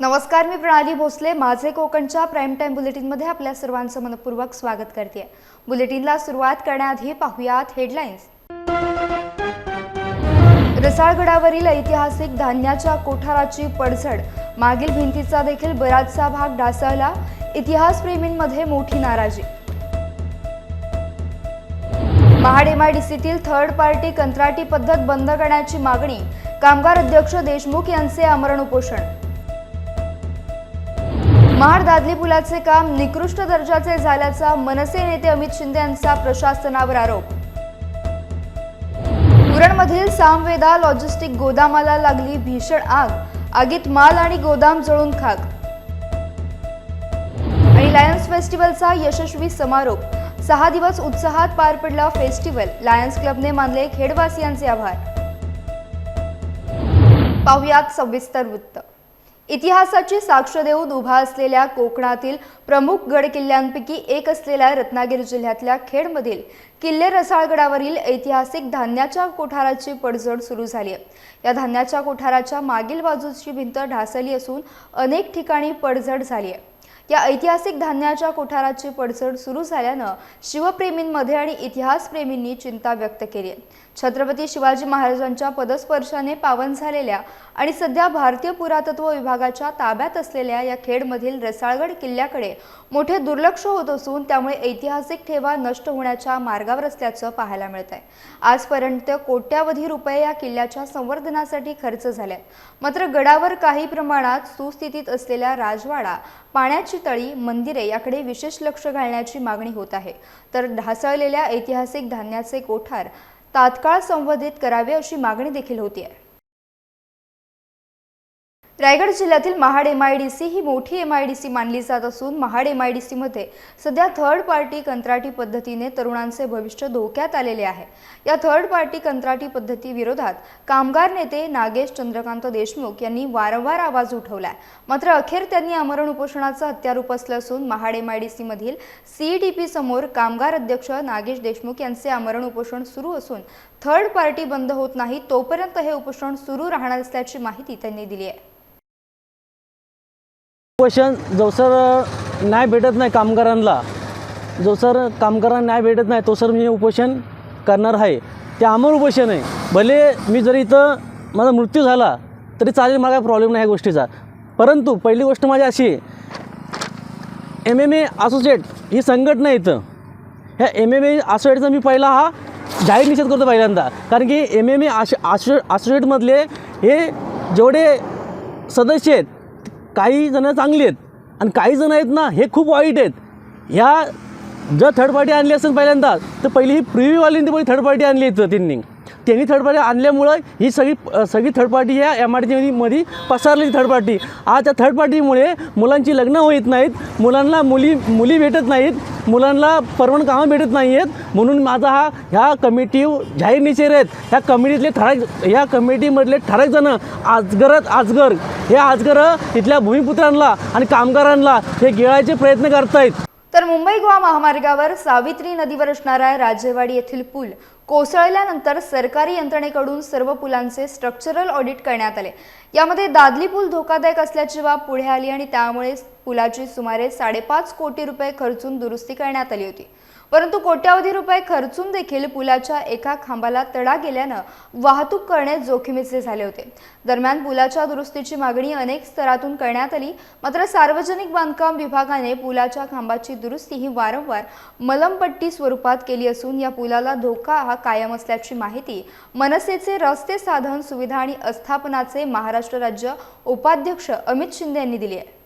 नमस्कार मी प्रणाली भोसले. माझे कोकणच्या प्राईम टाईम बुलेटिनमध्ये आपल्या सर्वांचं मनपूर्वक स्वागत करते. बुलेटिनला सुरुवात करण्याआधी पाहुयात हेडलाईन्स रसाळगडावरील ऐतिहासिक धान्याच्या कोठाराची पडझड. मागील भिंतीचा देखील बराचसा भाग ढासळला. इतिहासप्रेमींमध्ये मोठी नाराजी. महाड एमआयडीसीतील थर्ड पार्टी कंत्राटी पद्धत बंद करण्याची मागणी. कामगार अध्यक्ष देशमुख यांचे आमरण उपोषण. महाड दादली पुलाचे काम निकृष्ट दर्जाचे झाल्याचा मनसे नेते अमित शिंदे यांचा प्रशासनावर आरोप. उरणमधील सामवेदा लॉजिस्टिक गोदामाला लागली भीषण आग. आगीत माल आणि गोदाम जळून खाक. आणि लायन्स फेस्टिवलचा यशस्वी समारोप. सहा दिवस उत्साहात पार पडला फेस्टिवल लायन्स क्लबने मानले खेडवासियांचे आभार. पाहुयात सविस्तर वृत्त. इतिहासाची साक्ष देऊन उभा असलेल्या कोकणातील प्रमुख गड किल्ल्यांपैकी एक असलेल्या रत्नागिरी जिल्ह्यातल्या खेडमधील किल्ले रसाळगडावरील ऐतिहासिक धान्याच्या कोठाराची पडझड सुरू झाली आहे. या धान्याच्या कोठाराच्या मागील बाजूची भिंत ढासली असून अनेक ठिकाणी पडझड झाली आहे. या ऐतिहासिक धान्याच्या कोठाराची पडझड सुरू झाल्यानं शिवप्रेमींमध्ये आणि इतिहासप्रेमींनी चिंता व्यक्त केली आहे. छत्रपती शिवाजी महाराजांच्या पदस्पर्शाने पावन झालेल्या आणि सध्या भारतीय पुरातत्व विभागाच्या ताब्यात असलेल्या या खेडमधील रसाळगड किल्ल्याकडे मोठे दुर्लक्ष होत असून त्यामुळे ऐतिहासिक ठेवा नष्ट होण्याच्या मार्गावर असल्याचं पाहायला मिळत आहे आजपर्यंत कोट्यावधी रुपये या किल्ल्याच्या संवर्धनासाठी खर्च झाले मात्र गडावर काही प्रमाणात सुस्थितीत असलेल्या राजवाडा पाण्याची तळी मंदिरे याकडे विशेष लक्ष घालण्याची मागणी होत आहे. तर ढासळलेल्या ऐतिहासिक धान्याचे कोठार तात्काळ संवर्धित करावे अशी मागणी देखील होती आहे रायगड जिल्ह्यातील महाड सी ही मोठी एम आय डी सी मानली जात असून महाड एम आय डी सीमध्ये सध्या थर्ड पार्टी कंत्राटी पद्धतीने तरुणांचे भविष्य धोक्यात आलेले आहे. या थर्ड पार्टी कंत्राटी पद्धती विरोधात कामगार नेते नागेश चंद्रकांत देशमुख यांनी वारंवार आवाज उठवला मात्र अखेर त्यांनी आमरण उपोषणाचं हत्यार उपसलं असून Mahad M I D C मधील पी समोर कामगार अध्यक्ष नागेश देशमुख यांचे आमरण उपोषण सुरू असून थर्ड पार्टी बंद होत नाही तोपर्यंत हे उपोषण सुरू राहणार असल्याची माहिती त्यांनी दिली आहे. उपोषण जो सर न्याय भेटत नाही कामगारांना जो सर कामगारांना न्याय भेटत नाही तो सर मी उपोषण करणार आहे. ते अमर उपोषण आहे. भले मी जरी इथं माझा मृत्यू झाला तरी चालेल मला काय प्रॉब्लेम नाही ह्या गोष्टीचा. परंतु पहिली गोष्ट माझी अशी एम एम ए असोसिएट ही संघटना इथं. ह्या एम एम ए असोसिएटचा मी पहिला हा जाहीर निषेध करतो पहिल्यांदा. कारण की एम एम ए आशो असो असोसिएटमधले हे जेवढे सदस्य आहेत काही जणं चांगली आहेत आणि काही जणं आहेत ना हे खूप वाईट आहेत. ह्या जर थर्ड पार्टी आणली असेल पहिल्यांदा तर पहिली ही प्रिव्ह्यूवाल्यांनी पहिली थर्ड पार्टी आणली इथं त्यांनी. त्यांनी थर्ड पार्टी आणल्यामुळं ही सगळी सगळी थर्ड पार्टी ह्या एम आर टी मध्ये पसरलेली थर्ड पार्टी आज त्या थर्ड पार्टीमुळे मुलांची लग्न होत नाहीत मुलांना मुली मुली भेटत नाहीत मुलांना परवण कामं भेटत नाही आहेत म्हणून माझा हा ह्या कमिटी जाहीर निषेध आहेत. ह्या कमिटीतले ठराक ह्या कमिटीमधले ठराक जणं आजगरत आजगर हे आजगर इथल्या भूमिपुत्रांना आणि कामगारांना हे गिळायचे प्रयत्न करतायत. तर मुंबई गोवा महामार्गावर सावित्री नदीवर असणारा राजेवाडी येथील पूल कोसळल्यानंतर सरकारी यंत्रणेकडून सर्व पुलांचे स्ट्रक्चरल ऑडिट करण्यात आले. यामध्ये दादली पूल धोकादायक असल्याची बाब पुढे आली आणि त्यामुळे पुलाची सुमारे साडेपाच कोटी रुपये खर्चून दुरुस्ती करण्यात आली होती. परंतु कोट्यावधी रुपये खर्चून देखील पुलाच्या एका खांबाला तडा गेल्यानं वाहतूक करणे जोखमीचे झाले होते. दरम्यान पुलाच्या दुरुस्तीची मागणी अनेक स्तरातून करण्यात आली. मात्र सार्वजनिक बांधकाम विभागाने पुलाच्या खांबाची दुरुस्ती ही वारंवार मलमपट्टी स्वरूपात केली असून या पुलाला धोका हा कायम असल्याची माहिती मनसेचे रस्ते साधन सुविधा आणि अस्थापनाचे महाराष्ट्र राज्य उपाध्यक्ष अमित शिंदे यांनी दिली आहे.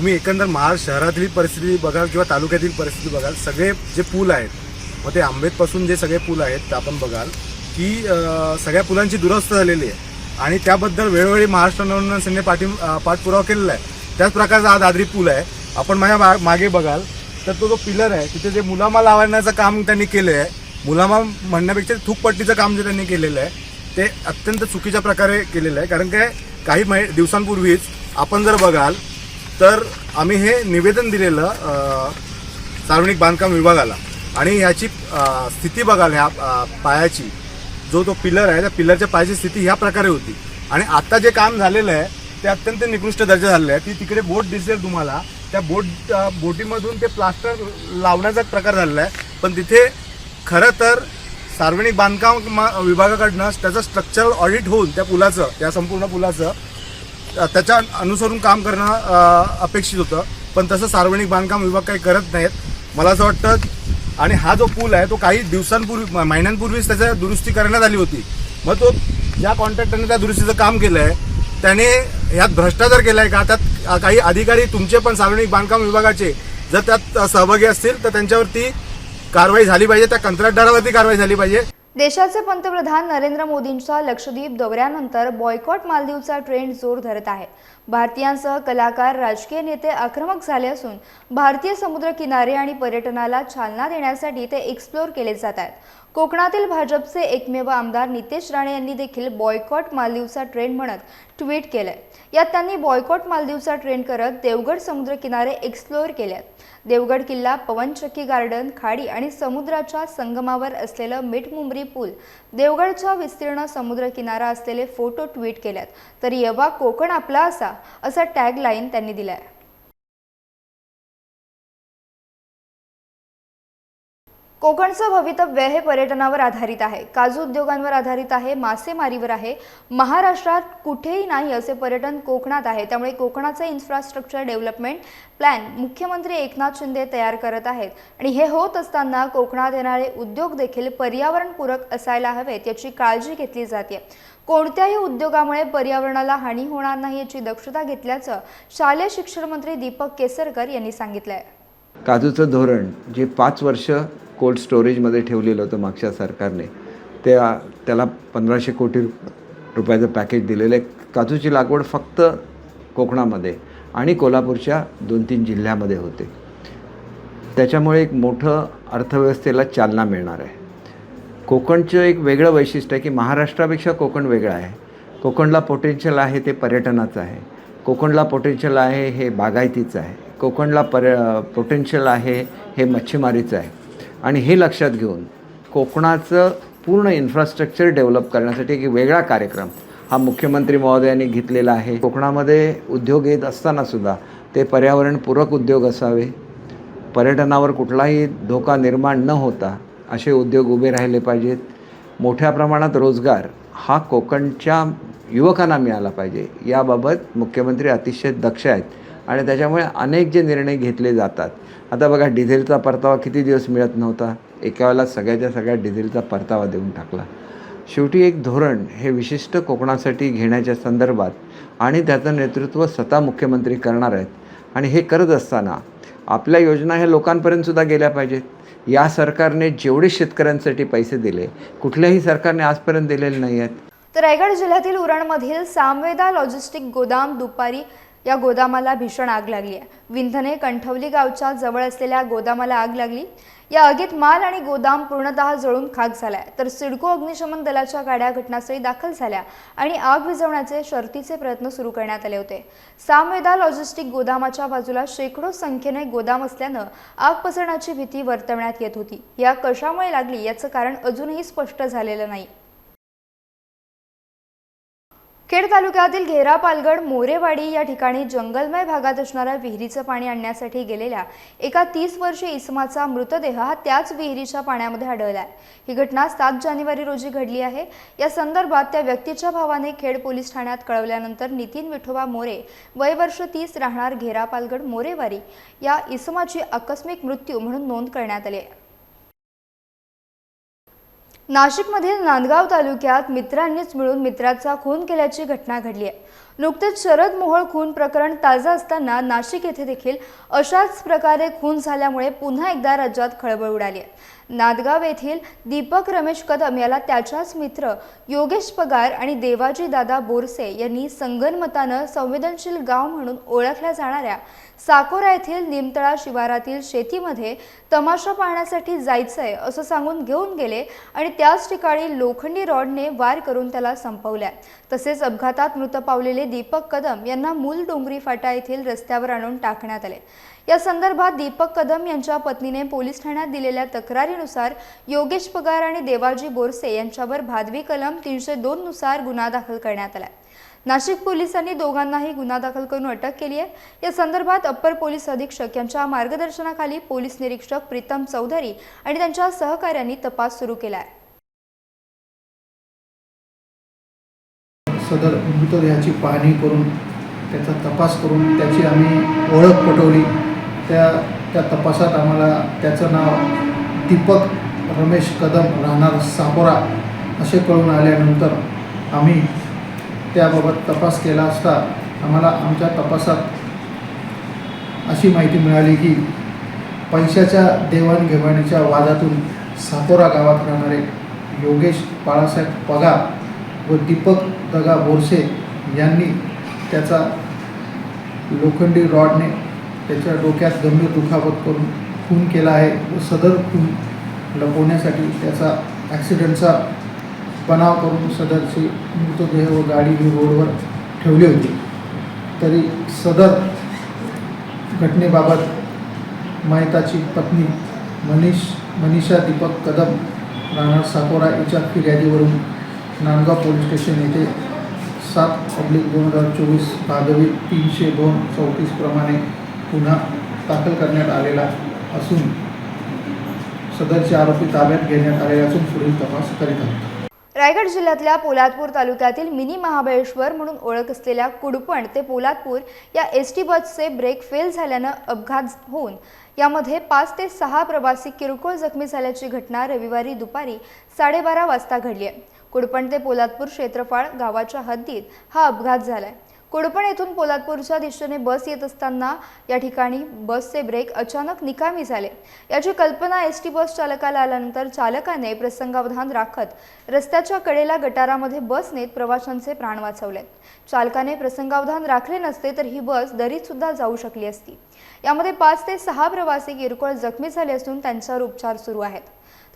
तुम्ही एकंदर महाराष्ट्र शहरातली परिस्थिती बघाल किंवा तालुक्यातील परिस्थिती बघाल सगळे जे पूल आहेत मग ते आंबेतपासून जे सगळे पूल आहेत ते आपण बघाल की सगळ्या पुलांची दुरवस्था झालेली आहे. आणि त्याबद्दल वेळोवेळी महाराष्ट्र नवनिर्माण सेनेने पाठी पाठपुरावा केलेला आहे. त्याच प्रकारचा हा दादरी पूल आहे. आपण माझ्या मा- मागे बघाल तर तो जो पिलर आहे तिथे जे मुलामा लावण्याचं काम त्यांनी केलं आहे मुलामा म्हणण्यापेक्षा थूकपट्टीचं काम जे त्यांनी केलेलं आहे ते अत्यंत चुकीच्या प्रकारे केलेलं आहे. कारण काय काही दिवसांपूर्वीच आपण जर बघाल तर आम्ही हे निवेदन दिलेलं सार्वजनिक बांधकाम विभागाला. आणि ह्याची स्थिती बघाल ह्या पायाची. जो तो पिलर आहे त्या पिलरच्या पायाची स्थिती ह्या प्रकारे होती. आणि आता जे काम झालेलं आहे ते अत्यंत निकृष्ट दर्जा झालेलं आहे. ती तिकडे बोट दिसेल तुम्हाला. त्या बोट बोटीमधून ते प्लास्टर लावण्याचा प्रकार झालेला आहे. पण तिथे खरं तर सार्वजनिक बांधकाम विभागाकडनं त्याचं स्ट्रक्चरल ऑडिट होऊन त्या पुलाचं त्या संपूर्ण पुलाचं त्याच्या अनुसरून काम करणं अपेक्षित होतं. पण तसं सार्वजनिक बांधकाम विभाग काही करत नाहीत. मला असं वाटतं आणि हा जो पूल आहे तो काही दिवसांपूर्वी महिन्यांपूर्वीच त्याच्या दुरुस्ती करण्यात आली होती. मग तो ज्या कॉन्ट्रॅक्टरने त्या दुरुस्तीचं काम केलं आहे त्याने ह्यात भ्रष्टाचार केला आहे का? त्यात काही अधिकारी तुमचे पण सार्वजनिक बांधकाम विभागाचे जर त्यात सहभागी असतील तर त्यांच्यावरती कारवाई झाली पाहिजे त्या कंत्राटदारावरती कारवाई झाली पाहिजे. देशाचे पंतप्रधान नरेंद्र मोदींच्या लक्षद्वीप दौऱ्यानंतर बॉयकॉट मालदीवचा ट्रेंड जोर धरत आहे. भारतीयांसह कलाकार राजकीय नेते आक्रमक झाले असून भारतीय समुद्र किनारे आणि पर्यटनाला चालना देण्यासाठी ते एक्सप्लोर केले जात आहेत. कोकणातील भाजपचे एकमेव आमदार नितेश राणे यांनी देखील बॉयकॉट मालदीवचा ट्रेंड म्हणत ट्विट केलंय. यात त्यांनी बॉयकॉट मालदीवचा ट्रेंड करत देवगड समुद्र किनारे एक्सप्लोअर केलेत देवगड किल्ला पवनचक्की गार्डन खाडी आणि समुद्राच्या संगमावर असलेलं मिठमुंबरी पूल देवगडच्या विस्तीर्ण समुद्र किनारा असलेले फोटो ट्विट केल्यात. तर येवा कोकण आपला असा असा टॅगलाईन त्यांनी दिला आहे कोकणचं भवितव्य हे पर्यटनावर आधारित आहे. काजू उद्योगांवर आधारित आहे मासेमारीवर आहे. महाराष्ट्रात कुठेही नाही असे पर्यटन कोकणात आहे. त्यामुळे कोकणाचे इन्फ्रास्ट्रक्चर डेव्हलपमेंट प्लॅन मुख्यमंत्री एकनाथ शिंदे तयार करत आहेत. आणि हे होत असताना कोकणात येणारे उद्योग देखील पर्यावरणपूरक असायला हवेत याची काळजी घेतली जाते. कोणत्याही उद्योगामुळे पर्यावरणाला हानी होणार नाही याची दक्षता घेतल्याचं शालेय शिक्षण मंत्री दीपक केसरकर यांनी सांगितलंय. काजूचं धोरण जे पाच वर्ष कोल्ड स्टोरेजमध्ये ठेवलेलं होतं मागच्या सरकारने. त्या त्याला पंधराशे कोटी रुपयाचं पॅकेज दिलेलं आहे. काजूची लागवड फक्त कोकणामध्ये आणि कोल्हापूरच्या दोन तीन जिल्ह्यामध्ये होते. त्याच्यामुळे एक मोठं अर्थव्यवस्थेला चालना मिळणार आहे. कोकणचं एक वेगळं वैशिष्ट्य आहे की महाराष्ट्रापेक्षा कोकण वेगळं आहे. कोकणला पोटेन्शियल आहे ते पर्यटनाचं आहे. कोकणला पोटेन्शियल आहे हे बागायतीचं आहे. कोकणला पर्य पोटेन्शियल आहे हे मच्छीमारीचं आहे. आणि हे लक्षात घेऊन कोकणाचं पूर्ण इन्फ्रास्ट्रक्चर डेव्हलप करण्यासाठी एक वेगळा कार्यक्रम हा मुख्यमंत्री महोदयांनी घेतलेला आहे. कोकणामध्ये उद्योग येत असतानासुद्धा ते पर्यावरणपूरक उद्योग असावे. पर्यटनावर कुठलाही धोका निर्माण न होता असे उद्योग उभे राहिले पाहिजेत. मोठ्या प्रमाणात रोजगार हा कोकणच्या युवकांना मिळाला पाहिजे. याबाबत मुख्यमंत्री अतिशय दक्ष आहेत. आणि त्याच्यामुळे अनेक जे निर्णय घेतले जातात. आता बघा डिझेलचा परतावा किती दिवस मिळत नव्हता? एका वेळेला सगळ्याच्या सगळ्या डिझेलचा परतावा देऊन टाकला. शेवटी एक धोरण हे विशिष्ट कोकणासाठी घेण्याच्या संदर्भात आणि त्याचं नेतृत्व स्वतः मुख्यमंत्री करणार आहेत. आणि हे करत असताना आपल्या योजना ह्या लोकांपर्यंतसुद्धा गेल्या पाहिजेत. या सरकारने जेवढे शेतकऱ्यांसाठी पैसे दिले कुठल्याही सरकारने आजपर्यंत दिलेले नाही आहेत तर रायगड जिल्ह्यातील उरणमधील सामवेदा लॉजिस्टिक गोदाम दुपारी या गोदामाला भीषण आग लागली आहे. विंधने कंठवली गावच्या जवळ असलेल्या गोदामाला आग लागली. या आगीत माल आणि गोदाम पूर्णतः जळून खाक झालाय. तर सिडको अग्निशमन दलाच्या गाड्या घटनास्थळी दाखल झाल्या आणि आग विझवण्याचे शर्तीचे प्रयत्न सुरू करण्यात आले होते. सामवेदा लॉजिस्टिक गोदामाच्या बाजूला शेकडो संख्येने गोदाम असल्यानं आग पसरण्याची भीती वर्तवण्यात येत होती. या कशामुळे लागली याचं कारण अजूनही स्पष्ट झालेलं नाही. खेड तालुक्यातील घेरा पालगड मोरेवाडी या ठिकाणी जंगलमय भागात असणाऱ्या विहिरीचं पाणी आणण्यासाठी गेलेल्या एका तीस वर्षीय इसमाचा मृतदेह हा त्याच विहिरीच्या पाण्यामध्ये आढळला आहे ही घटना सात जानेवारी रोजी घडली आहे. या संदर्भात त्या व्यक्तीच्या भावाने खेड पोलीस ठाण्यात कळवल्यानंतर नितीन विठोबा मोरे वय वर्ष तीस राहणार घेरा पालगड मोरेवाडी या इसमाची आकस्मिक मृत्यू म्हणून नोंद करण्यात आली आहे. नाशिकमधील नांदगाव तालुक्यात मित्रांनीच मिळून मित्राचा खून केल्याची घटना घडली आहे. नुकतेच शरद मोहोळ खून प्रकरण ताजं असताना नाशिक येथे देखील अशाच प्रकारे खून झाल्यामुळे पुन्हा एकदा राज्यात खळबळ उडाली आहे. नादगाव येथील दीपक रमेश कदम याला त्याच्याच मित्र योगेश पगार आणि देवाजी दादा बोरसे यांनी संगनमतानं संवेदनशील गाव म्हणून ओळखल्या जाणाऱ्या साकोरा येथील निमतळा शिवारातील शेतीमध्ये तमाशा पाहण्यासाठी जायचंय असं सांगून घेऊन गेले आणि त्याच ठिकाणी लोखंडी रॉडने वार करून त्याला संपवल्या. तसेच अपघातात मृत पावलेले दीपक कदम यांना मूल डोंगरी फाटा येथील रस्त्यावर आणून टाकण्यात आले. या संदर्भात दीपक कदम यांच्या पत्नीने पोलीस ठाण्यात दिलेल्या तक्रारीनुसार योगेश पगार आणि देवाजी बोरसे यांच्यावर भादवी कलम तीनशे दोन नुसार गुन्हा दाखल करण्यात आला. नाशिक पोलिसांनी दोघांनाही गुन्हा दाखल करून अटक केली आहे. या संदर्भात अप्पर पोलीस अधीक्षक यांच्या मार्गदर्शनाखाली पोलीस निरीक्षक प्रीतम चौधरी आणि त्यांच्या सहकाऱ्यांनी तपास सुरू केला आहे. सदर मृतदेहाची पाहणी करून त्याचा तपास करून त्याची आम्ही ओळख पटवली. त्या त्या तपासात आम्हाला त्याचं नाव दीपक रमेश कदम राहणार सापोरा असे कळून आल्यानंतर आम्ही त्याबाबत तपास केला असता आम्हाला आमच्या तपासात अशी माहिती मिळाली की पैशाच्या देवाणघेवाणीच्या वादातून सापोरा गावात राहणारे योगेश बाळासाहेब पगार व दीपक दगा बोरसे यांनी त्याचा लोखंडी रॉडने त्याच्या डोक्यात गंभीर दुखापत करून खून केला आहे. व सदर खून लपवण्यासाठी त्याचा ॲक्सिडेंटचा बनाव करून सदरची मृतदेह व गाडी ही रोडवर ठेवली होती. तरी सदर घटनेबाबत मयताची पत्नी मनीष मनीषा दीपक कदम राहणार साकोरा याच्या फिर्यादीवरून नांदगाव पोलीस स्टेशन येथे सात पब्लिक दोन हजार चोवीस भादवी तीनशे दोन चौतीसप्रमाणे गुन्हा दाखल करण्यात आलेला असून सदरचे आरोपी ताब्यात घेण्यात आलेले असून पुढील तपास करीत आहेत. रायगड जिल्ह्यातल्या पोलादपूर तालुक्यातील मिनी महाबळेश्वर म्हणून ओळख असलेल्या कुडपण ते पोलादपूर या एस टी बसचे ब्रेक फेल झाल्यानं अपघात होऊन यामध्ये पाच ते सहा प्रवासी किरकोळ जखमी झाल्याची घटना रविवारी दुपारी साडेबारा वाजता घडली आहे. कुडपण ते पोलादपूर क्षेत्रफळ गावाच्या हद्दीत हा अपघात झाला आहे कुडपण येथून पोलादपूरच्या दिशेने बस येत असताना या ठिकाणी बसचे ब्रेक अचानक निकामी झाले. याची कल्पना एस टी बस चालकाला आल्यानंतर चालकाने प्रसंगावधान राखत रस्त्याच्या कडेला गटारामध्ये बस नेत प्रवाशांचे प्राण वाचवले. चालकाने प्रसंगावधान राखले नसते तर ही बस दरीत सुद्धा जाऊ शकली असती. यामध्ये पाच ते सहा प्रवासी किरकोळ जखमी झाले असून त्यांच्यावर उपचार सुरू आहेत.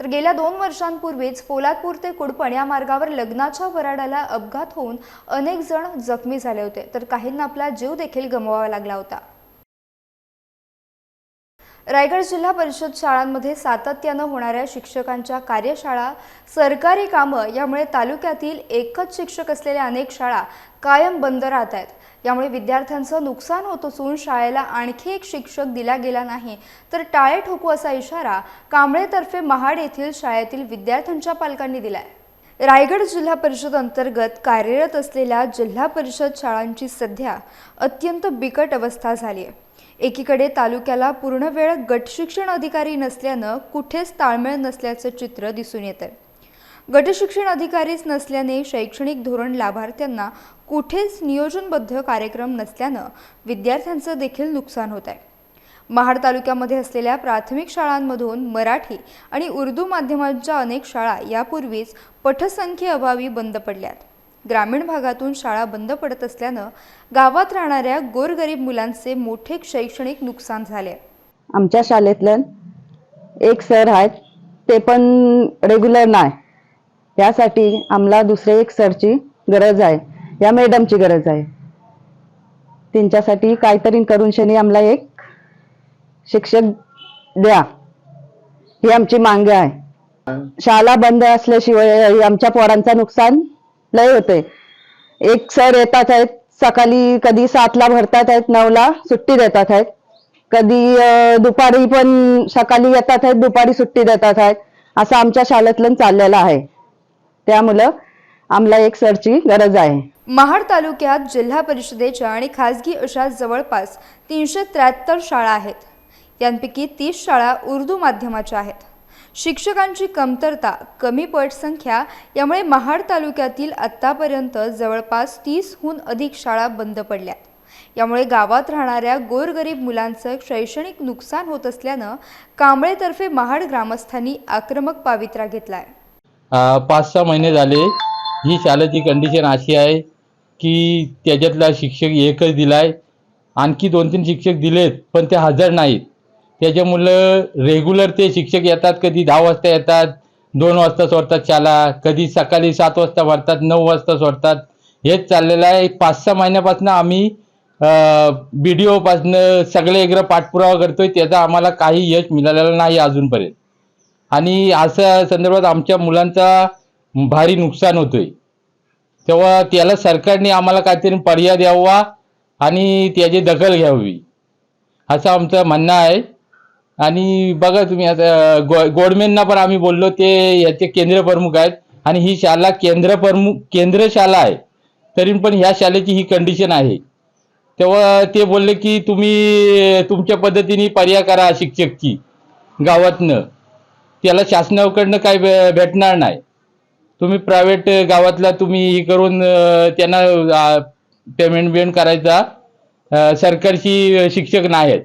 तर गेल्या दोन वर्षांपूर्वीच पोलादपूर ते कुडपण या मार्गावर लग्नाच्या वराडाला अपघात होऊन अनेक जण जखमी झाले होते. तर काहींना आपला जीव देखील गमवावा लागला होता. रायगड जिल्हा परिषद शाळांमध्ये सातत्यानं होणाऱ्या शिक्षकांच्या कार्यशाळा सरकारी कामं यामुळे तालुक्यातील एकच शिक्षक असलेल्या अनेक शाळा कायम बंद राहत आहेत. यामुळे विद्यार्थ्यांचं नुकसान होत असून शाळेला आणखी एक शिक्षक दिला गेला नाही. तर टाळे ठोकू असा इशारा कांबळेतर्फे महाड येथील शाळेतील विद्यार्थ्यांच्या पालकांनी दिलाय. रायगड जिल्हा परिषद अंतर्गत कार्यरत असलेल्या जिल्हा परिषद शाळांची सध्या अत्यंत बिकट अवस्था झाली आहे. एकीकडे तालुक्याला पूर्ण वेळ गटशिक्षण अधिकारी नसल्यानं कुठेच ताळमेळ नसल्याचं चित्र दिसून येतं आहे अधिकारीच नसल्याने शैक्षणिक धोरण लाभार्थ्यांना कुठेच नियोजनबद्ध कार्यक्रम नसल्यानं विद्यार्थ्यांचं देखील नुकसान होत आहे महाड तालुक्यामध्ये असलेल्या प्राथमिक शाळांमधून मराठी आणि उर्दू माध्यमांच्या अनेक शाळा यापूर्वीच पठसंख्येअभावी बंद पडल्यात. ग्रामीण भागातून शाळा बंद पडत असल्यानं गावात राहणाऱ्या गोरगरीब मुलांचे मोठे शैक्षणिक नुकसान झाले. आमच्या शाळेतलं एक सर आहेत ते पण रेग्युलर नाही. यासाठी आम्हाला दुसरे एक सरची गरज आहे. या मॅडमची गरज आहे. त्यांच्यासाठी काहीतरी करून शनी आम्हाला एक शिक्षक द्या. ही आमची मांग आहे. शाळा बंद असल्याशिवाय आमच्या पोरांचं नुकसान लय होते. एक सर येतात आहेत सकाळी कधी सातला भरतात आहेत नऊला सुट्टी देतात आहेत. कधी दुपारी पण सकाळी येतात आहेत दुपारी सुट्टी देतात आहेत. असं आमच्या शाळेतलं चाललेलं आहे. त्यामुळं आम्हाला एक सरची गरज आहे. महाड तालुक्यात जिल्हा परिषदेच्या आणि खासगी अशा जवळपास तीनशे त्र्याहत्तर शाळा आहेत. यांपैकी तीस शाळा उर्दू माध्यमाच्या आहेत. शिक्षकांची कमतरता कमी पटसंख्या यामुळे महाड तालुक्यातील आत्तापर्यंत जवळपास तीसहून अधिक शाळा बंद पडल्यात. यामुळे गावात राहणाऱ्या गोरगरीब मुलांचं शैक्षणिक नुकसान होत असल्यानं कांबळेतर्फे महाड ग्रामस्थांनी आक्रमक पावित्रा घेतलाय. पाच सहा महिने झाले. ही शाळेची कंडिशन अशी आहे की त्याच्यातला शिक्षक एकच दिलाय. आणखी दोन तीन शिक्षक दिलेत पण ते हजर नाहीत. त्याच्यामुळं रेग्युलर ते शिक्षक येतात कधी दहा वाजता येतात दोन वाजता सोडतात शाळा कधी सकाळी सात वाजता भरतात नऊ वाजता सोडतात. हेच चाललेलं आहे. पाच सहा महिन्यापासून आम्ही बी डी ओपासनं सगळे एकदा पाठपुरावा करतोय. त्याचा आम्हाला काही यश मिळालेलं नाही अजूनपर्यंत. आणि अशा संदर्भात आमच्या मुलांचा भारी नुकसान होतोय. तेव्हा त्याला सरकारने आम्हाला काहीतरी पर्याय द्यावा आणि त्याची दखल घ्यावी. असं आमचं म्हणणं आहे. आणि बघा तुम्ही आता गो गोडमेंना पण आम्ही बोललो ते याचे केंद्र प्रमुख आहेत आणि ही शाळा केंद्र प्रमुख केंद्र शाळा आहे. तरी पण ह्या शाळेची ही कंडिशन आहे. तेव्हा ते बोलले की तुम्ही तुमच्या पद्धतीने पर्याय करा शिक्षकची गावातनं. त्याला शासनाकडनं काही भे भेटणार नाही. तुम्ही प्रायव्हेट गावातला तुम्ही हे करून त्यांना पेमेंट बिमेंट करायचा सरकारशी सरकारची शिक्षक नाही आहेत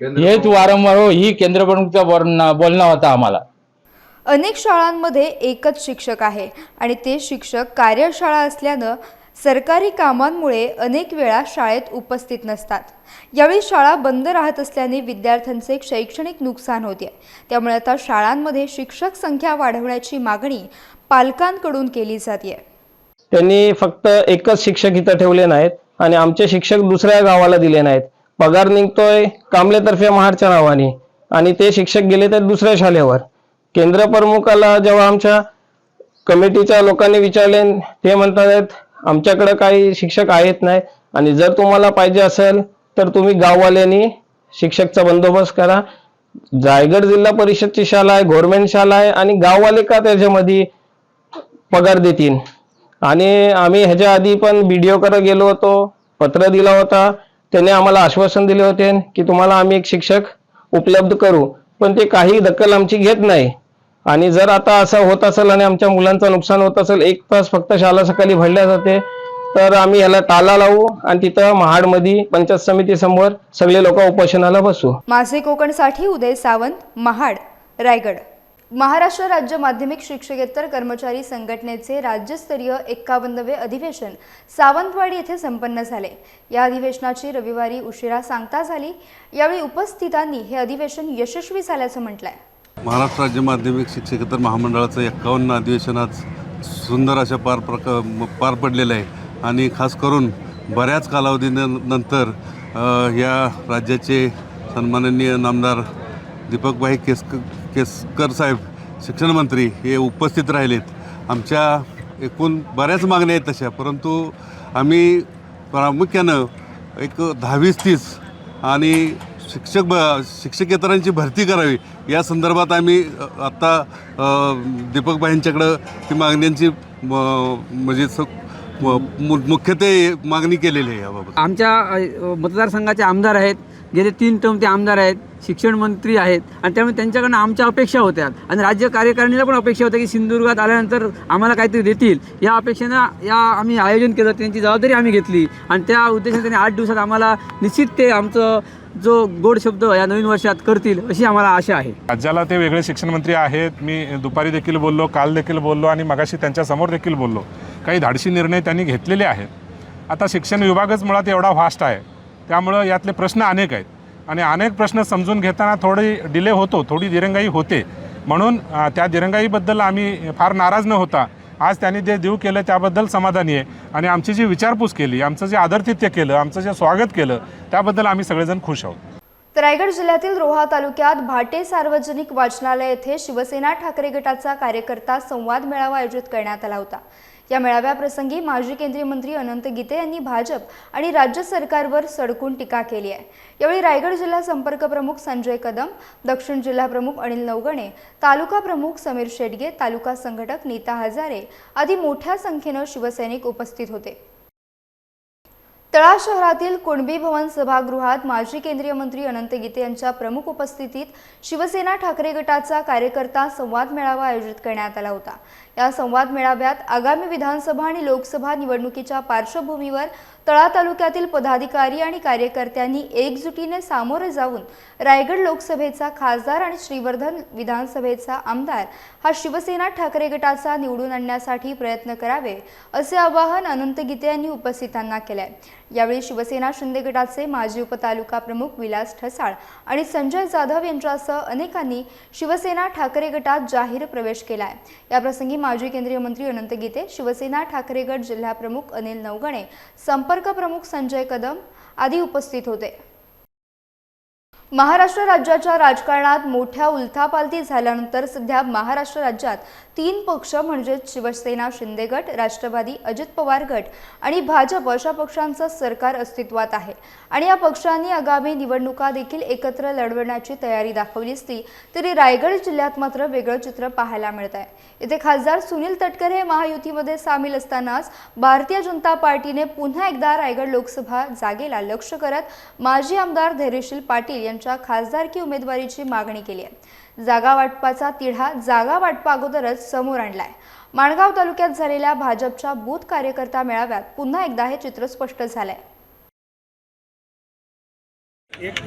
हेच वारंवार हो ही केंद्र प्रमुखचा बोलणं बोलणं होता आम्हाला. अनेक शाळांमध्ये एकच शिक्षक आहे आणि ते शिक्षक कार्यशाळा असल्यानं सरकारी कामांमुळे अनेक वेळा शाळेत उपस्थित नसतात. यावेळी शाळा बंद राहत असल्याने विद्यार्थ्यांचे शैक्षणिक नुकसान होते. त्यामुळे आता शाळांमध्ये शिक्षक संख्या वाढवण्याची मागणी पालकांकडून केली जाते. त्यांनी फक्त एकच शिक्षक इथं ठेवले नाहीत आणि आमचे शिक्षक दुसऱ्या गावाला दिले नाहीत. पगार निघतोय कामलेतर्फे महाडच्या नावाने आणि ते शिक्षक गेले तर दुसऱ्या शाळेवर. केंद्र प्रमुखाला जेव्हा आमच्या कमिटीच्या लोकांनी विचारले ते म्हणतात आमच्याकडे काही शिक्षक आहेत नाही. आणि जर तुम्हाला पाहिजे असेल तर तुम्ही गाववाल्यांनी शिक्षकचा बंदोबस्त करा. रायगड जिल्हा परिषदची शाळा आहे गव्हर्नमेंट शाळा आहे आणि गाववाले का त्याच्यामध्ये पगार देतील? आणि आम्ही ह्याच्या आधी पण व्हिडिओ करत गेलो होतो पत्र दिला होता. त्यांनी आम्हाला आश्वासन दिले होते की तुम्हाला आम्ही एक शिक्षक उपलब्ध करू पण ते काही दखल आमची घेत नाही. आणि जर आता असं होत असेल आणि आमच्या मुलांचं नुकसान होत असेल एक तास फक्त शाळा सकाळी भरल्या जाते तर आम्ही याला ताला लावू आणि तिथं महाडमध्ये पंचायत समिती समोर सगळे लोक उपोषणाला बसू. माझे कोकणसाठी उदय सावंत महाड रायगड. महाराष्ट्र राज्य माध्यमिक शिक्षकेतर कर्मचारी संघटनेचे राज्यस्तरीय एक्कावन्नवे अधिवेशन सावंतवाडी येथे संपन्न झाले. या अधिवेशनाची रविवारी उशिरा सांगता झाली. यावेळी उपस्थितांनी हे अधिवेशन यशस्वी झाल्याचं म्हटलंय. महाराष्ट्र राज्य माध्यमिक शिक्षकेतर महामंडळाचं एक्कावन्न अधिवेशन आज सुंदर अशा पार प्रक पार पडलेलं आहे. आणि खास करून बऱ्याच कालावधीनंतर या राज्याचे सन्माननीय नामदार दीपकभाई केसक केसकर साहेब शिक्षण मंत्री हे उपस्थित राहिलेत. आमच्या एकूण बऱ्याच मागण्या आहेत तशा परंतु आम्ही प्रामुख्यानं एक दहावीस तीस आणि शिक्षक ब शिक्षकेतरांची भरती करावी या संदर्भात आम्ही आत्ता दीपकबाईंच्याकडं ती मागण्यांची म- म्हणजे स म- मु- मुख्यत्वे मागणी केलेली आहे याबाबत. आमच्या मतदारसंघाचे आमदार आहेत गेले तीन टर्म ते आमदार आहेत शिक्षण मंत्री आहेत आणि त्यामुळे त्यांच्याकडनं आमच्या अपेक्षा होत्या. आणि राज्य कार्यकारिणीला पण अपेक्षा होत्या की सिंधुदुर्गात आल्यानंतर आम्हाला काहीतरी देतील. या अपेक्षेनं या आम्ही आयोजन केलं त्यांची जबाबदारी आम्ही घेतली. आणि त्या उद्देशाने त्यांनी आठ दिवसात आम्हाला निश्चित ते आमचं जो गोड शब्द या नवीन वर्षात करतील अशी आम्हाला आशा आहे. राज्याला ते वेगळे शिक्षण मंत्री आहेत. मी दुपारी देखील बोललो काल देखील बोललो आणि मगाशी त्यांच्यासमोर देखील बोललो. काही धाडशी निर्णय त्यांनी घेतलेले आहेत. आता शिक्षण विभागच मुळात एवढा व्हास्ट आहे. त्यामुळं यातले प्रश्न अनेक आहेत. आणि अनेक प्रश्न समजून घेताना थोडी डिले होतो थोडी दिरंगाई होते. म्हणून त्या दिरंगाईबद्दल आम्ही फार नाराज न होता आज त्यांनी जे देऊ केलं त्याबद्दल समाधानी आहे. आणि आमची जी विचारपूस केली आमचं जे आदरतिथ्य केलं आमचं जे स्वागत केलं त्याबद्दल आम्ही सगळेजण खुश आहोत. तर रायगड जिल्ह्यातील रोहा तालुक्यात भाटे सार्वजनिक वाचनालय येथे शिवसेना ठाकरे गटाचा कार्यकर्ता संवाद मेळावा आयोजित करण्यात आला होता. या मेळाव्याप्रसंगी माजी केंद्रीय मंत्री अनंत गीते यांनी भाजप आणि राज्य सरकारवर सडकून टीका केली आहे. यावेळी रायगड जिल्हा संपर्क प्रमुख संजय कदम दक्षिण जिल्हा प्रमुख अनिल नवगणे तालुका प्रमुख समीर शेडगे तालुका संघटक नीता हजारे आदी मोठ्या संख्येनं शिवसैनिक उपस्थित होते. तळा शहरातील कुणबी भवन सभागृहात माजी केंद्रीय मंत्री अनंत गीते यांच्या प्रमुख उपस्थितीत शिवसेना ठाकरे गटाचा कार्यकर्ता संवाद मेळावा आयोजित करण्यात आला होता. या संवाद मेळाव्यात आगामी विधानसभा आणि लोकसभा निवडणुकीच्या पार्श्वभूमीवर तळा तालुक्यातील पदाधिकारी आणि कार्यकर्त्यांनी एकजुटीने सामोरे जाऊन रायगड लोकसभेचा खासदार आणि श्रीवर्धन विधानसभेचा आमदार हा शिवसेना ठाकरे गटाचा निवडून आणण्यासाठी प्रयत्न करावे असे आवाहन अनंत गीते यांनी उपस्थितांना केले यावेळी शिवसेना शिंदे गटाचे माजी उपतालुका प्रमुख विलास ठसाळ आणि संजय जाधव यांच्यासह अनेकांनी शिवसेना ठाकरे गटात जाहीर प्रवेश केलाय. याप्रसंगी माजी केंद्रीय मंत्री अनंत गीते शिवसेना ठाकरे गट जिल्हाप्रमुख अनिल नवगणे संपर्क प्रमुख संजय कदम आदी उपस्थित होते. महाराष्ट्र राज्याच्या राजकारणात मोठ्या उलथापालथी झाल्यानंतर सध्या महाराष्ट्र राज्यात तीन पक्ष म्हणजेच शिवसेना शिंदे गट राष्ट्रवादी अजित पवार गट आणि भाजप अशा पक्षांचं सरकार अस्तित्वात आहे. आणि या पक्षांनी आगामी निवडणुका देखील एकत्र लढवण्याची तयारी दाखवली असती तरी रायगड जिल्ह्यात मात्र वेगळं चित्र पाहायला मिळत आहे येथे खासदार सुनील तटकरे हे महायुतीमध्ये सामील असतानाच भारतीय जनता पार्टीने पुन्हा एकदा रायगड लोकसभा जागेला लक्ष करत माजी आमदार धैर्यशील पाटील यांच्या खासदारकी उमेदवारीची मागणी केली आहे. जागा वाटपाचा तिढा जागा वाटपा अगोदरच समोर आणलाय. माणगाव तालुक्यात झालेल्या भाजपच्या बूथ कार्यकर्ता मेळाव्यात पुन्हा एकदा हे चित्र स्पष्ट झालंय. एक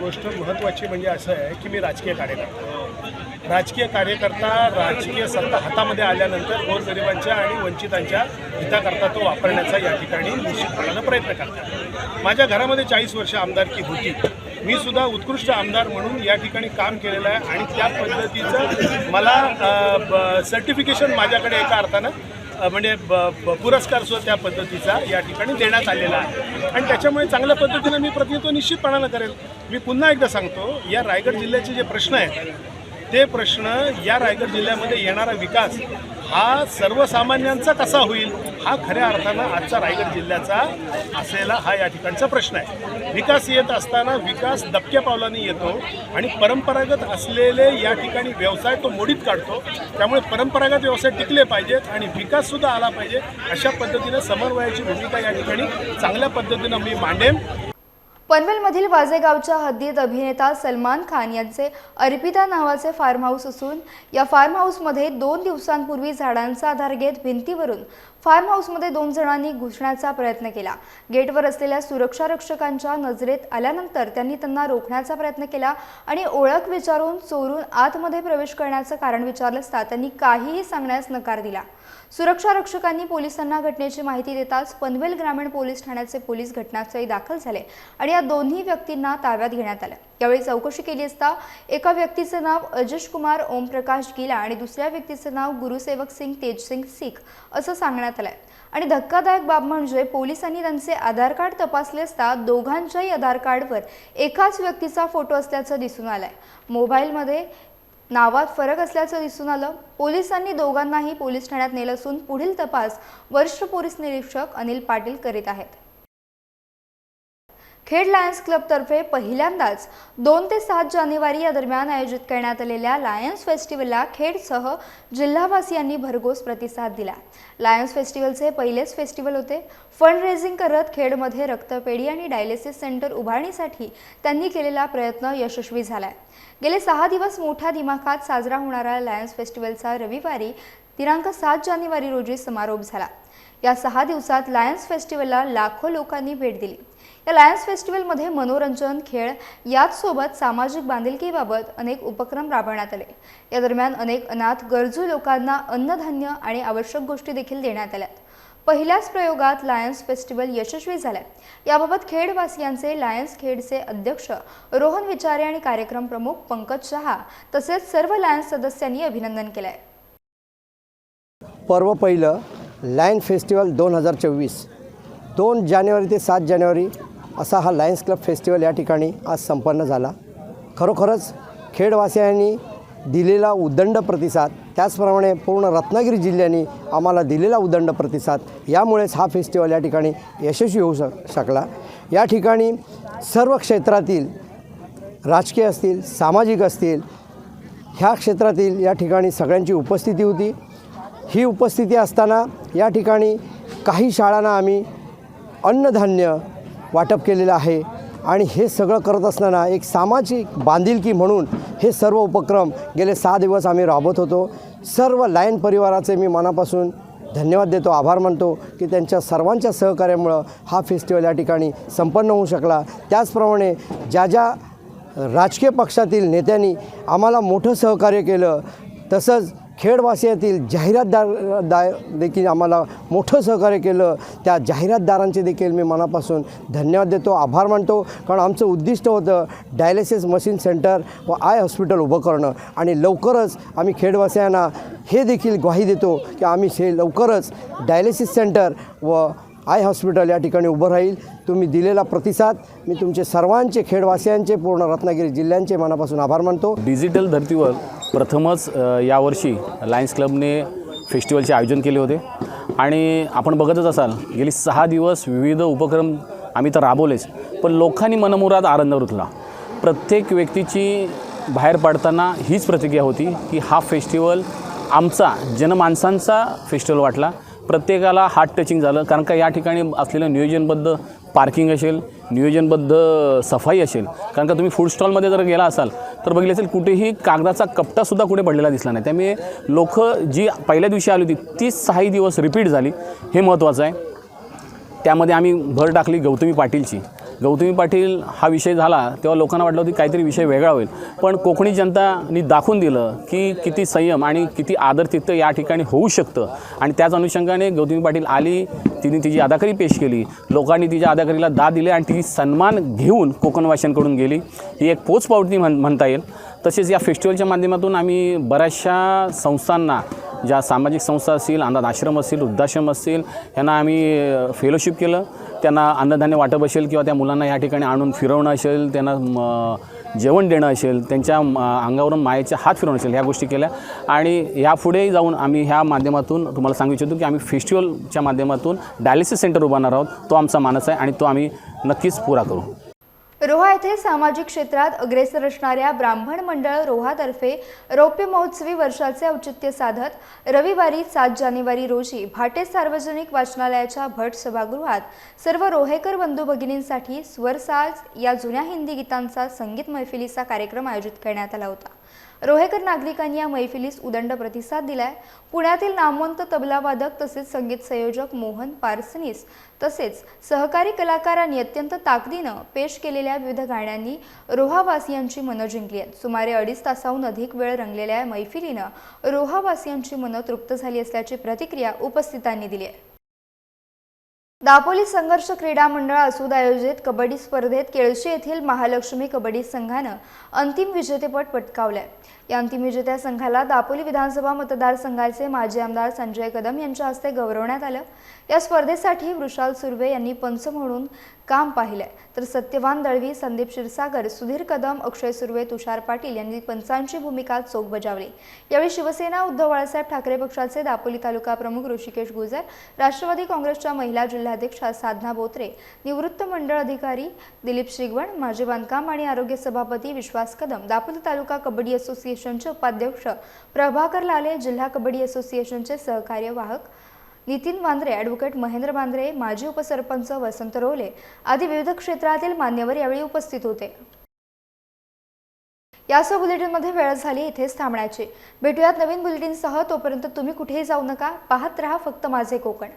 गोष्ट महत्त्वाची म्हणजे असं आहे की मी राजकीय कार्यकर्ता राजकीय कार्यकर्ता राजकीय सत्ता हातामध्ये आल्यानंतर गोरगरिबांच्या आणि वंचितांच्या हिताकरता तो वापरण्याचा या ठिकाणी निश्चितपणानं प्रयत्न करतात. माझ्या घरामध्ये चाळीस वर्ष आमदारकी होती. मी सुद्धा उत्कृष्ट आमदार म्हणून या ठिकाणी काम केलेलं आहे आणि त्या पद्धतीचं मला सर्टिफिकेशन माझ्याकडे एका अर्थानं म्हणजे ब ब- पुरस्कार सुद्धा त्या पद्धतीचा या ठिकाणी देण्यात आलेला आहे. आणि त्याच्यामुळे चांगल्या पद्धतीनं मी प्रतिनिधित्व निश्चितपणानं करेल. मी पुन्हा एकदा सांगतो या रायगड जिल्ह्याचे जे प्रश्न आहेत ते प्रश्न या रायगड जिल्ह्यामध्ये येणारा विकास हा सर्वसामान्यांचा कसा होईल? हा खऱ्या अर्थानं आजचा रायगड जिल्ह्याचा असलेला हा या ठिकाणचा प्रश्न आहे. विकास येत असताना विकास दबक्या पावलाने येतो आणि परंपरागत असलेले या ठिकाणी व्यवसाय तो मोडीत काढतो. त्यामुळे परंपरागत व्यवसाय टिकले पाहिजेत आणि विकाससुद्धा आला पाहिजे अशा पद्धतीनं समन्वयाची भूमिका या ठिकाणी चांगल्या पद्धतीनं मी मांडेन. पनवेलमधील वाजेगावच्या हद्दीत अभिनेता सलमान खान यांचे अर्पिता नावाचे फार्म हाऊस असून या फार्म हाऊसमध्ये दोन दिवसांपूर्वी झाडांचा आधार घेत भिंतीवरून फार्म हाऊसमध्ये दोन जणांनी घुसण्याचा प्रयत्न केला. गेटवर असलेल्या सुरक्षा रक्षकांच्या नजरेत आल्यानंतर त्यांनी त्यांना रोखण्याचा प्रयत्न केला आणि ओळख विचारून चोरून आतमध्ये प्रवेश करण्याचं कारण विचारलं असता त्यांनी काहीही सांगण्यास नकार दिला. सुरक्षा रक्षकांनी पोलिसांना घटनेची माहिती देताच पनवेल ग्रामीण पोलीस ठाण्याचे पोलीस घटनास्थळी दाखल झाले आणि या दोन्ही व्यक्तींना ताब्यात घेण्यात आलं. यावेळी चौकशी केली असता एका व्यक्तीचं नाव अजश कुमार ओमप्रकाश गिला आणि दुसऱ्या व्यक्तीचं नाव गुरुसेवक सिंग तेजसिंग सिख असं सांगण्यात आलंय. आणि धक्कादायक बाब म्हणजे पोलिसांनी त्यांचे आधार कार्ड तपासले असता दोघांच्याही आधार कार्डवर एकाच व्यक्तीचा फोटो असल्याचं दिसून आलंय. मोबाईलमध्ये नावात फरक असल्याचं दिसून आलं. पोलिसांनी दोघांनाही पोलीस ठाण्यात नेलं असून पुढील तपास वरिष्ठ पोलीस निरीक्षक अनिल पाटील करीत आहेत. खेड लायन्स क्लबतर्फे पहिल्यांदाच दोन ते सात जानेवारी या दरम्यान आयोजित करण्यात आलेल्या लायन्स फेस्टिवलला खेडसह जिल्हावासियांनी भरघोस प्रतिसाद दिला. लायन्स फेस्टिवलचे पहिलेच फेस्टिवल होते. फंड रेझिंग करत खेडमध्ये रक्तपेढी आणि डायलिसिस सेंटर उभारणीसाठी त्यांनी केलेला प्रयत्न यशस्वी झालाय. गेले सहा दिवस मोठ्या दिमाखात साजरा होणारा लायन्स फेस्टिवलचा रविवारी दिनांक सात जानेवारी रोजी समारोप झाला. या सहा दिवसात लायन्स फेस्टिवलला लाखो लोकांनी भेट दिली. या लायन्स फेस्टिवलमध्ये मनोरंजन खेळ याचसोबत सामाजिक बांधिलकीबाबत अनेक उपक्रम राबवण्यात आले. या दरम्यान अनेक अनाथ गरजू लोकांना अन्नधान्य आणि आवश्यक गोष्टी देखील देण्यात आल्यात. पहिल्याच प्रयोगात लायन्स फेस्टिवल यशस्वी झालंय. याबाबत खेडवासियांचे लायन्स खेडचे अध्यक्ष रोहन विचारे आणि कार्यक्रम प्रमुख पंकज शहा तसेच सर्व लायन्स सदस्यांनी अभिनंदन केलंय. पर्व पहिलं लायन फेस्टिवल दोन हजार चोवीस. दोन जानेवारी ते सात जानेवारी असा हा लायन्स क्लब फेस्टिवल या ठिकाणी आज संपन्न झाला. खरोखरच खेडवासियांनी दिलेला उदंड प्रतिसाद त्याचप्रमाणे पूर्ण रत्नागिरी जिल्ह्याने आम्हाला दिलेला उदंड प्रतिसाद यामुळेच हा फेस्टिवल या ठिकाणी यशस्वी होऊ शक शकला. या ठिकाणी सर्व क्षेत्रातील राजकीय असतील सामाजिक असतील ह्या क्षेत्रातील या ठिकाणी सगळ्यांची उपस्थिती होती. ही उपस्थिती असताना या ठिकाणी काही शाळांना आम्ही अन्नधान्य वाटप केलेलं आहे. आणि हे सगळं करत असताना एक सामाजिक बांधिलकी म्हणून हे सर्व उपक्रम गेले सहा दिवस आम्ही राबवत होतो. सर्व लायन परिवाराचे मी मनापासून धन्यवाद देतो आभार मानतो की त्यांच्या सर्वांच्या सहकार्यामुळं हा फेस्टिवल या ठिकाणी संपन्न होऊ शकला. त्याचप्रमाणे ज्या ज्या राजकीय पक्षातील नेत्यांनी आम्हाला मोठं सहकार्य केलं तसंच खेडवासियातील जाहिरातदार दा देखील आम्हाला मोठं सहकार्य केलं. त्या जाहिरातदारांचे देखील मी मनापासून धन्यवाद देतो आभार मानतो. कारण आमचं उद्दिष्ट होतं डायलिसिस मशीन सेंटर व आय हॉस्पिटल उभं करणं. आणि लवकरच आम्ही खेडवासियांना हे देखील ग्वाही देतो की आम्ही हे लवकरच डायलिसिस सेंटर व आय हॉस्पिटल या ठिकाणी उभं राहील. तुम्ही दिलेला प्रतिसाद मी तुमचे सर्वांचे खेडवासियांचे पूर्ण रत्नागिरी जिल्ह्यांचे मनापासून आभार मानतो. डिजिटल धर्तीवर प्रथमच यावर्षी लायन्स क्लबने फेस्टिवलचे आयोजन केले होते. आणि आपण बघतच असाल गेली सहा दिवस विविध उपक्रम आम्ही तर राबवलेच पण लोकांनी मनमुराद आनंद रुतला प्रत्येक व्यक्तीची बाहेर पडताना हीच प्रतिक्रिया होती की हा फेस्टिवल आमचा जनमानसांचा फेस्टिवल वाटला. प्रत्येकाला हार्ट टचिंग झालं कारण का या ठिकाणी असलेलं नियोजनबद्ध पार्किंग असेल नियोजनबद्ध सफाई असेल. कारण का तुम्ही फूड स्टॉलमध्ये जर गेला असाल तर बघितले असेल कुठेही कागदाचा कपटासुद्धा कुठे पडलेला दिसला नाही. त्यामुळे लोक जी पहिल्या दिवशी आली होती तीच सहाही दिवस रिपीट झाली. हे महत्त्वाचं आहे. त्यामध्ये आम्ही भर टाकली गौतमी पाटीलची. गौतमी पाटील हा विषय झाला तेव्हा लोकांना वाटलं होती काहीतरी विषय वेगळा होईल. पण कोकणी जनतानी दाखवून दिलं की किती संयम आणि किती आदरतित्त या ठिकाणी होऊ शकतं. आणि त्याच अनुषंगाने गौतमी पाटील आली तिने तिची अदाकारी पेश केली. लोकांनी तिच्या अदाकारीला दाद दिले आणि तिची सन्मान घेऊन कोकणवाशांकडून गेली. ही एक पोचपावती म्हण म्हणता येईल. तसेच या फेस्टिवलच्या माध्यमातून आम्ही बऱ्याचशा संस्थांना ज्या सामाजिक संस्था असतील अनाथ आश्रम असतील वृद्धाश्रम असतील यांना आम्ही फेलोशिप केलं. त्यांना अन्नधान्य वाटप असेल किंवा त्या मुलांना या ठिकाणी आणून फिरवणं असेल त्यांना जेवण देणं असेल त्यांच्या अंगावरून मायेचे हात फिरवणं असेल ह्या गोष्टी केल्या. आणि ह्यापुढेही जाऊन आम्ही ह्या माध्यमातून तुम्हाला सांगू इच्छितो की आम्ही फेस्टिवलच्या माध्यमातून डायलिसिस सेंटर उभारणार आहोत. तो आमचा मानस आहे आणि तो आम्ही नक्कीच पुरा करू. रोहा येथे सामाजिक क्षेत्रात अग्रेसर असणाऱ्या ब्राह्मण मंडळ रोहातर्फे रौप्य महोत्सवी वर्षाचे औचित्य साधत रविवारी सात जानेवारी रोजी भाटे सार्वजनिक वाचनालयाच्या भट सभागृहात सर्व रोहेकर बंधू भगिनींसाठी स्वरसाज या जुन्या हिंदी गीतांचा संगीत मैफिलीचा कार्यक्रम आयोजित करण्यात आला होता. रोहेकर नागरिकांनी या मैफिलीस उदंड प्रतिसाद दिलाय. पुण्यातील नामवंत तबलावादक तसेच संगीत संयोजक मोहन पारसनीस तसेच सहकारी कलाकारांनी अत्यंत ताकदीनं पेश केलेल्या विविध गाण्यांनी रोहावासियांची मनं जिंकली आहेत. सुमारे अडीच तासाहून अधिक वेळ रंगलेल्या या मैफिलीनं रोहावासियांची मनं तृप्त झाली असल्याची प्रतिक्रिया उपस्थितांनी दिली आहे. दापोली संघर्ष क्रीडा मंडळ असूद आयोजित कबड्डी स्पर्धेत केळशी येथील महालक्ष्मी कबड्डी संघानं अंतिम विजेतेपद पटकावलंय. या अंतिम विजेत्या संघाला दापोली विधानसभा मतदारसंघाचे माजी आमदार संजय कदम यांच्या हस्ते गौरवण्यात आलं. या स्पर्धेसाठी वृषाल सुर्वे यांनी पंच म्हणून काम पाहिलंय. तर सत्यवान दळवी संदीप क्षीरसागर सुधीर कदम अक्षय सुर्वे तुषार पाटील यांनी पंचांची भूमिका चोख बजावली. यावेळी शिवसेना उद्धव बाळासाहेब ठाकरे पक्षाचे दापोली तालुका प्रमुख ऋषिकेश गुजर राष्ट्रवादी काँग्रेसच्या महिला जिल्हाध्यक्षा साधना बोत्रे निवृत्त मंडळ अधिकारी दिलीप श्रीगवण माजी बांधकाम आणि आरोग्य सभापती विश्वास कदम दापोली तालुका कबड्डी असोसिएशनचे उपाध्यक्ष प्रभाकर लाले जिल्हा कबड्डी असोसिएशनचे सहकार्यवाहक नितीन वांद्रे ॲडव्होकेट महेंद्र बांद्रे माजी उपसरपंच वसंत रोले आदी विविध क्षेत्रातील मान्यवर यावेळी उपस्थित होते. यासह बुलेटिनमध्ये वेळ झाली इथेच थांबण्याची. भेटूयात नवीन बुलेटिनसह तोपर्यंत तुम्ही कुठेही जाऊ नका. पाहत रहा फक्त माझे कोकण.